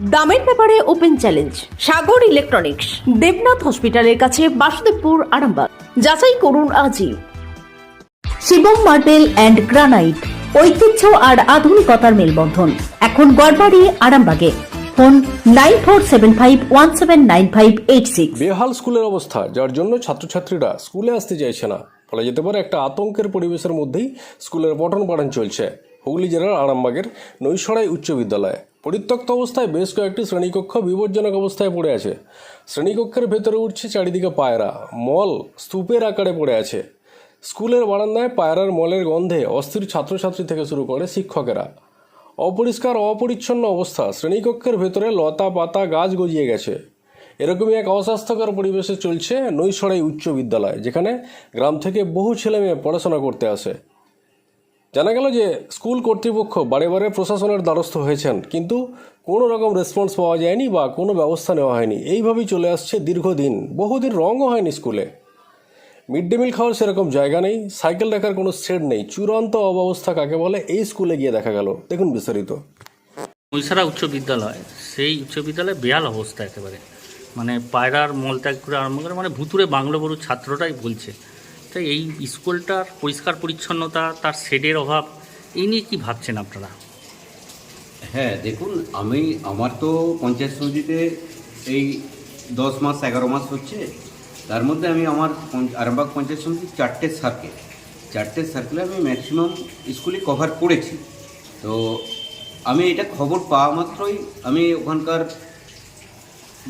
দামের ব্যাপারে open challenge, Sagar electronics, Debnath হসপিটালের কাছে বাসুদেবপুর আরামবাগ। যাচাই করুন আজই। শিবম মার্বেল অ্যান্ড গ্রানাইট, ঐতিহ্য আর আধুনিকতার মেলবন্ধন। এখন গড়বাড়ি, আরামবাগে। Phone nine four seven five one seven nine five eight six. বেহাল স্কুলের অবস্থা, যার জন্য ছাত্রছাত্রীরা স্কুলে আসতে চাইছে না। ফলে যেতে পারে একটা আতঙ্কের পরিবেশের মধ্যেই স্কুলের পঠন পাঠন চলছে। হুগলি জেলার আরামবাগের নৈশড়াই উচ্চ বিদ্যালয়। পরিত্যক্ত অবস্থায় বেশ কয়েকটি শ্রেণীকক্ষ বিপজ্জনক অবস্থায় পড়ে আছে। শ্রেণীকক্ষের ভেতরে উঠছে চারিদিকে পায়রা। মল স্তূপের আকারে পড়ে আছে। স্কুলের বারান্দায় পায়রার মলের গন্ধে অস্থির ছাত্রছাত্রী থেকে শুরু করে শিক্ষকেরা। অপরিষ্কার, অপরিচ্ছন্ন অবস্থা। শ্রেণীকক্ষের ভেতরে লতা পাতা গাছ গজিয়ে গেছে। এরকমই এক অস্বাস্থ্যকর পরিবেশে চলছে নৈশড়াই উচ্চ বিদ্যালয়, যেখানে গ্রাম থেকে বহু ছেলে মেয়ে পড়াশোনা করতে আসে। জানা গেল যে স্কুল কর্তৃপক্ষ বারে বারে প্রশাসনের দ্বারস্থ হয়েছেন, কিন্তু কোনো রকম রেসপন্স পাওয়া যায়নি বা কোনো ব্যবস্থা নেওয়া হয়নি। এইভাবেই চলে আসছে দীর্ঘদিন। বহুদিন রঙও হয়নি স্কুলে। মিড ডে মিল খাওয়ার সেরকম জায়গা নেই, সাইকেল রাখার কোনো সেট নেই। চূড়ান্ত অবস্থা কাকে বলে, এই স্কুলে গিয়ে দেখা গেল। দেখুন বিস্তারিত। মহিষারা উচ্চ বিদ্যালয়, সেই উচ্চ বিদ্যালয়ে বেহাল অবস্থা একেবারে। মানে পায়রার মলত্যাগ করে আরম্ভ করে মানে ভুতুরে বাংলো বড়ু ছাত্রটাই বলছে। তাই এই স্কুলটার পরিষ্কার পরিচ্ছন্নতা, তার শেডের অভাব, এই নিয়ে কি ভাবছেন আপনারা? হ্যাঁ দেখুন, আমি, আমার তো পঞ্চায়েত সমিতিতে এই দশ মাস, এগারো মাস হচ্ছে। তার মধ্যে আমি আমার আরামবাগ পঞ্চায়েত সমিতির চারটে সার্কেল চারটে সার্কেলে আমি ম্যাক্সিমাম স্কুলে কভার করেছি। তো আমি এটা খবর পাওয়া মাত্রই আমি ওখানকার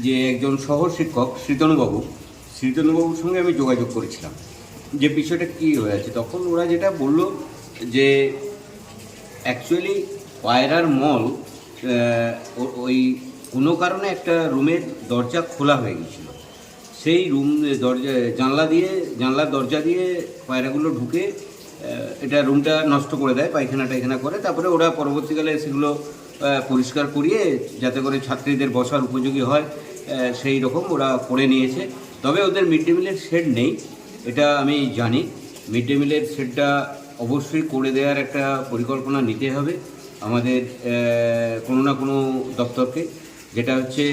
যে একজন সহ শিক্ষক শ্রীতনুবাবু শ্রীতনুবাবুর সঙ্গে আমি যোগাযোগ করেছিলাম। যে বিষয়টা কী হয়ে আছে তখন ওরা যেটা বলল যে অ্যাকচুয়ালি পায়রার মল ওই কোনো কারণে একটা রুমের দরজা খোলা হয়ে গেছিল সেই রুম, দরজা, জানলা দিয়ে, জানলার দরজা দিয়ে পায়রাগুলো ঢুকে এটা রুমটা নষ্ট করে দেয়, পায়খানা টাইখানা করে। তারপরে ওরা পরবর্তীকালে সেগুলো পরিষ্কার করিয়ে, যাতে করে ছাত্রীদের বসার উপযোগী হয় সেই রকম ওরা করে নিয়েছে। তবে ওদের মিড ডে মিলের শেড নেই। এটা আমি জানি। মিড ডে মিলের সেটটা অবশ্যই করে দেওয়ার একটা পরিকল্পনা নিতে হবে আমাদের কোনো না কোনো দপ্তরকে, যেটা হচ্ছে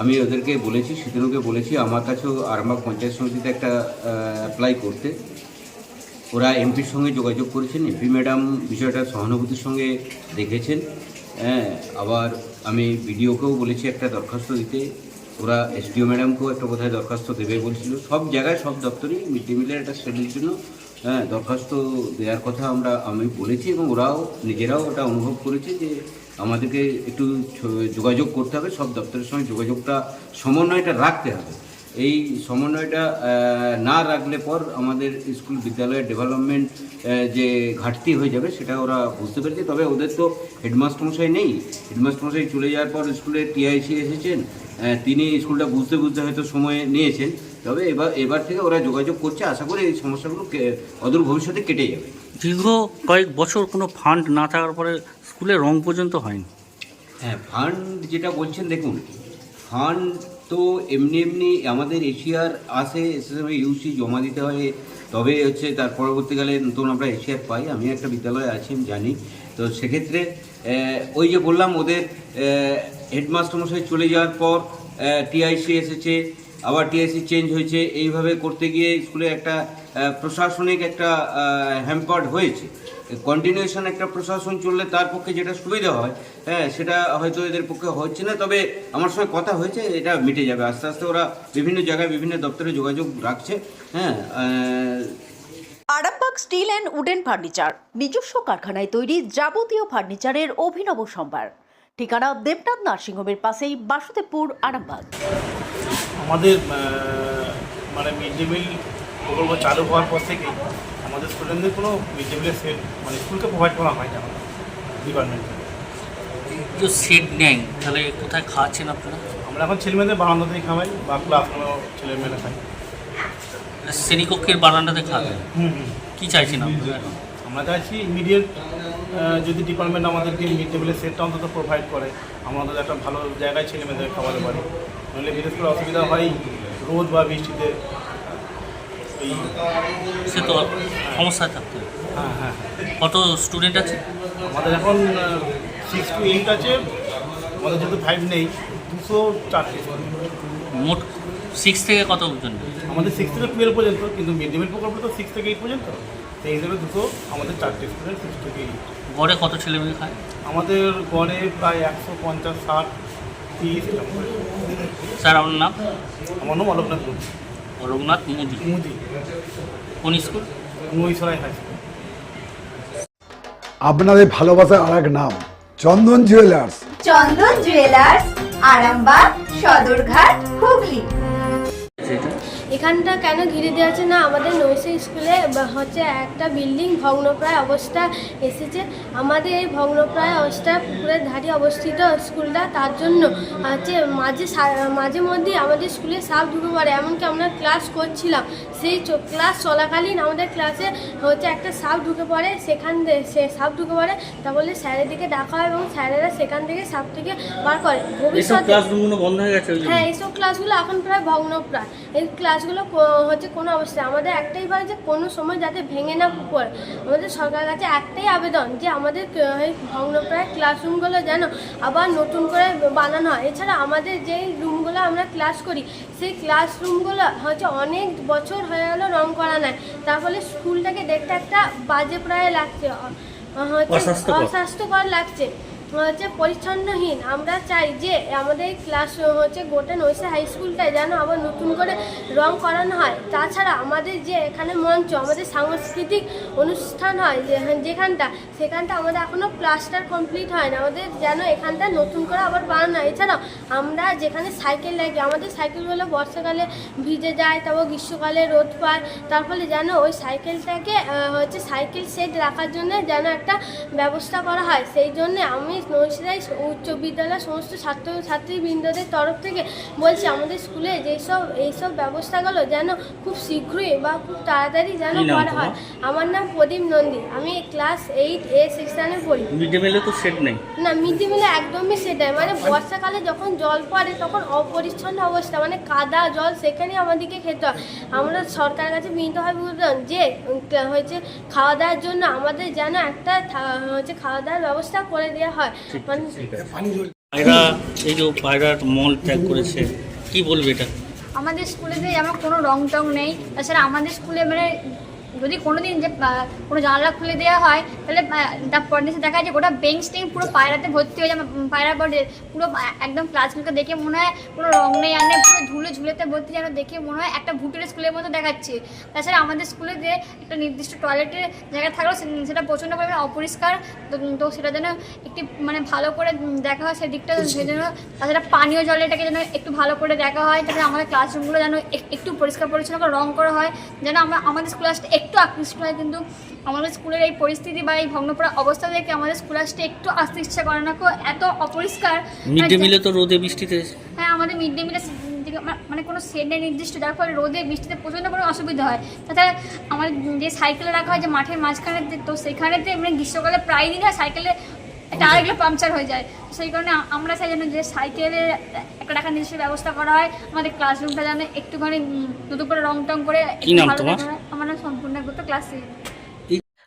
আমি ওদেরকে বলেছি শীতনুকে বলেছি, আমার কাছেও আরামবাগ পঞ্চায়েত সমিতিতে একটা অ্যাপ্লাই করতে। ওরা এমপির সঙ্গে যোগাযোগ করেছেন এমপি ম্যাডাম বিষয়টা সহানুভূতির সঙ্গে দেখেছেন। হ্যাঁ আবার আমি বিডিওকেও বলেছি একটা দরখাস্ত দিতে। ওরা এসডিও ম্যাডামকেও একটা বোধহয় দরখাস্ত দেবে বলছিল। সব জায়গায় সব দপ্তরেই মিড ডে মিলের একটা শ্রেণির জন্য হ্যাঁ দরখাস্ত দেওয়ার কথা আমরা, আমি বলেছি এবং ওরাও নিজেরাও ওটা অনুভব করেছে যে আমাদেরকে একটু যোগাযোগ করতে হবে, সব দপ্তরের সঙ্গে যোগাযোগটা, সমন্বয়টা রাখতে হবে। এই সমন্বয়টা না রাখলে পর আমাদের স্কুল বিদ্যালয়ের ডেভেলপমেন্ট যে ঘাটতি হয়ে যাবে সেটা ওরা বুঝতে পেরেছে। তবে ওদের তো হেডমাস্টার মশাই নেই। হেডমাস্টার মশাই চলে যাওয়ার পর স্কুলে টিআইসি এসেছেন। তিনি স্কুলটা বুঝতে বুঝতে হয়তো সময় নিয়েছেন। তবে এবার এবার থেকে ওরা যোগাযোগ করছে আশা করি এই সমস্যাগুলো অদূর ভবিষ্যতে কেটে যাবে। দীর্ঘ কয়েক বছর কোনো ফান্ড না থাকার পরে স্কুলে রং পর্যন্ত হয়নি। হ্যাঁ ফান্ড যেটা বলছেন দেখুন ফান্ড তো এমনি এমনি আমাদের এশিয়ার আসে এসএসএমে ইউসি জমা দিতে হয়। তবে হচ্ছে তার পরবর্তীকালে নতুন আমরা এশিয়ার পাই। আমি একটা বিদ্যালয়ে আছি আমি জানি। তো সেক্ষেত্রে ওই যে বললাম ওদের হেডমাস্টার মশাই চলে যাওয়ার পর টিআইসি এসেছে, আবার টিআইসি চেঞ্জ হয়েছে। এইভাবে করতে গিয়ে স্কুলে একটা প্রশাসনিক একটা হ্যাম্পার্ড হয়েছে। কন্টিনিউশন একটা প্রশাসন চললে তার পক্ষে যেটা সুবিধা হয় হ্যাঁ সেটা হয়তো এদের পক্ষে হচ্ছে না। তবে আমার সঙ্গে কথা হয়েছে, এটা মিটে যাবে। আস্তে আস্তে ওরা বিভিন্ন জায়গায় বিভিন্ন দপ্তরে যোগাযোগ রাখছে হ্যাঁ Arambagh steel and wooden furniture, নিজস্ব কারখানায় তৈরি যাবতীয় ফার্নিচারের অভিনব সম্ভার। ঠিকানা দেবনাথ নার্সিংহোমের পাশেই বাসুদেবপুর আরামবাগ। আমাদের মানে মিড ডে মিল প্রকল্প চালু হওয়ার পর থেকে আমাদের স্টুডেন্টদের কোনো মিড ডে মিলের সেট মানে স্কুলকে প্রোভাইড করা হয় না ডিপার্টমেন্ট যে শেড নেই তাহলে কোথায় খাওয়াচ্ছেন আপনারা? আমরা এখন ছেলেমেয়েদের বারান্দাতেই খাওয়াই বা ক্লাসরুমেও ছেলেমেয়েরা খাই শ্রেণীকক্ষের বারান্দাতে খাওয়াবেন? হুম হুম। কি চাইছেন আপনারা? আমরা চাইছি ইমিডিয়েট যদি ডিপার্টমেন্ট আমাদেরকে মিড ডে মিলের সেটটা অন্তত প্রোভাইড করে আমাদের একটা ভালো জায়গায় ছেলেমেয়েদের খাওয়াতে পারি নইলে বিশেষ করে অসুবিধা হয় রোদ বা বৃষ্টিতে। এই সে তো সমস্যায় থাকতে হ্যাঁ হ্যাঁ কত স্টুডেন্ট আছে? আমাদের এখন সিক্স টু এইট আছে। আমাদের যেহেতু ফাইভ নেই দুশো চারটে মোট সিক্স থেকে কত পর্যন্ত আমাদের সিক্স থেকে টুয়েলভ পর্যন্ত কিন্তু মিড ডে মিল প্রকল্প তো সিক্স থেকে এইট পর্যন্ত। সেই হিসেবে দুশো আমাদের চারটে স্টুডেন্ট সিক্স থেকে এইট গড়ে কত ছেলে মেয়ে খায়? আমাদের গড়ে প্রায় একশো পঞ্চাশ ষাট তিরিশ স্যার আমার নাম? আমার নাম অলোকনাথ মুদি। রঘুনাথ মোদি। মুদি। কোন স্কুল? মহিষরাই high school. আপনাদের ভালোবাসার আর এক নাম চন্দন জুয়েলার্স। চন্দন জুয়েলার্স আরামবাগ সদরঘাট হুগলি। এখানটা কেন ঘিরে দেওয়া আছে না? আমাদের নৈশা স্কুলে হচ্ছে একটা বিল্ডিং ভগ্নপ্রায় অবস্থা এসেছে। আমাদের এই ভগ্নপ্রায় অবস্থা পুকুরের ধারে অবস্থিত স্কুলটা। তার জন্য হচ্ছে মাঝে মাঝে মধ্যেই আমাদের স্কুলে সাপ ঢুকে পড়ে। এমনকি আমরা ক্লাস করছিলাম। সেই ক্লাস চলাকালীন আমাদের ক্লাসে হচ্ছে একটা সাপ ঢুকে পড়ে। সেখান থেকে সে সাপ ঢুকে পড়ে। তা বলে স্যারের দিকে ডাকা হয় এবং স্যারেরা সেখান থেকে সাপটিকে বার করে। ভবিষ্যতে হয়ে এইসব ক্লাসগুলো এখন প্রায় ভগ্নপ্রায়। এই ক্লাসগুলো কো- হচ্ছে কোনো অবস্থায়। আমাদের একটাই ভয় যে কোনো সময় যাতে ভেঙে না পড়ে। আমাদের সরকারের কাছে একটাই আবেদন যে আমাদের এই ভগ্নপ্রায় ক্লাসরুমগুলো যেন আবার নতুন করে বানানো হয়। এছাড়া আমাদের যেই রুমগুলো আমরা ক্লাস করি সেই ক্লাসরুমগুলো হচ্ছে অনেক বছর হয়ে গেল রং করা নাই। তার ফলে স্কুলটাকে দেখতে একটা বাজে প্রায় লাগছে। অস্বাস্থ্যকর লাগছে। হচ্ছে পরিচ্ছন্নহীন। আমরা চাই যে আমাদের ক্লাস হচ্ছে গোটা নৈশা হাই স্কুলটায় যেন আবার নতুন করে রং করানো হয়। তাছাড়া আমাদের যে এখানে মঞ্চ, আমাদের সাংস্কৃতিক অনুষ্ঠান হয় যে- যেখানটা, সেখানটা আমাদের এখনও প্লাস্টার কমপ্লিট হয় না। আমাদের যেন এখানটা নতুন করে আবার বানানো হয়। এছাড়াও আমরা যেখানে সাইকেল লাগে, আমাদের সাইকেলগুলো বর্ষাকালে ভিজে যায়, তারপর গ্রীষ্মকালে রোদ পায়। তার ফলে যেন ওই সাইকেলটাকে হচ্ছে সাইকেল সেট রাখার জন্য যেন একটা ব্যবস্থা করা হয়। সেই জন্য আমি নৈশিরাই উচ্চ বিদ্যালয়ের সমস্ত ছাত্র ছাত্রীবৃন্দদের তরফ থেকে বলছি আমাদের স্কুলে যেসব এইসব ব্যবস্থাগুলো যেন খুব শীঘ্রই বা খুব তাড়াতাড়ি যেন করা হয়। আমার নাম প্রদীপ নন্দী। আমি ক্লাস এইট এ সেকশনে পড়ি। মিড ডে মিলে তো সেট নেই। না মিড ডে মিলে একদমই সেটাই মানে বর্ষাকালে যখন জল পড়ে তখন অপরিচ্ছন্ন অবস্থা। মানে কাদা জল সেখানেই আমাদেরকে খেতে হয়। আমরা সরকারের কাছে বিনীত হয় বুঝলাম যে হচ্ছে খাওয়া দাওয়ার জন্য আমাদের যেন একটা হচ্ছে খাওয়া দাওয়ার ব্যবস্থা করে দেওয়া হয়। মানে পায়রা এই যে পায়রার মল ত্যাগ করেছে কি বলবে এটা? আমাদের স্কুলেতে যেমন কোনো রং টং নেই তাছাড়া আমাদের স্কুলে মানে যদি কোনোদিন যে কোনো জানলা খুলে দেওয়া হয় তাহলে তার পরের দিন দেখা যায় যে গোটা বেঞ্চ টেঞ্চ পুরো পায়রাতে ভর্তি হয়ে যায়। পায়রা পরে পুরো একদম ক্লাসগুলোকে দেখে মনে হয় কোনো রং নেই আর নেই, পুরো ধুলো ঝুলেতে ভর্তি যেন দেখে মনে হয় একটা ভুটের স্কুলের মতো দেখাচ্ছে। তাছাড়া আমাদের স্কুলে যে একটা নির্দিষ্ট টয়লেটের জায়গা থাকলেও সেটা প্রচণ্ড পরিমাণে অপরিষ্কার। তো সেটা যেন একটি মানে ভালো করে দেখা হয় সেদিকটা সেজন্য তাছাড়া পানীয় জলটাকে যেন একটু ভালো করে দেখা হয় তাছাড়া আমাদের ক্লাসরুমগুলো যেন এক- একটু পরিষ্কার পরিচ্ছন্ন করে রং করা হয় যেন আমরা আমাদের স্কুল আসতে একটু আকৃষ্ট হয়। কিন্তু আমাদের স্কুলের এই পরিস্থিতি বা এই ভগ্নপড়া অবস্থা দেখে আমাদের স্কুল আসতে একটু আসতে ইচ্ছা করে না। এত অপরিষ্কার। মিড ডে মানে মিলে তো রোদে বৃষ্টিতে হ্যাঁ আমাদের মিড ডে মিলে মানে কোনো শেডে নির্দিষ্ট যার ফলে রোদে বৃষ্টিতে প্রচণ্ড কোনো অসুবিধা হয়। তাছাড়া আমার যে সাইকেলে রাখা হয় যে মাঠের মাঝখানে তো সেখানেতে মানে গ্রীষ্মকালে প্রায় দিন হয় সাইকেলে টায়ারগুলো পাংচার হয়ে যায়। সেই কারণে আমরা চাই যেন যে সাইকেলের একটা রাখার নিজস্ব ব্যবস্থা করা হয়। আমাদের ক্লাসরুমটা যেন একটুখানি নতুন করে রং টং করে। আমার সম্পূর্ণ গুপ্ত ক্লাস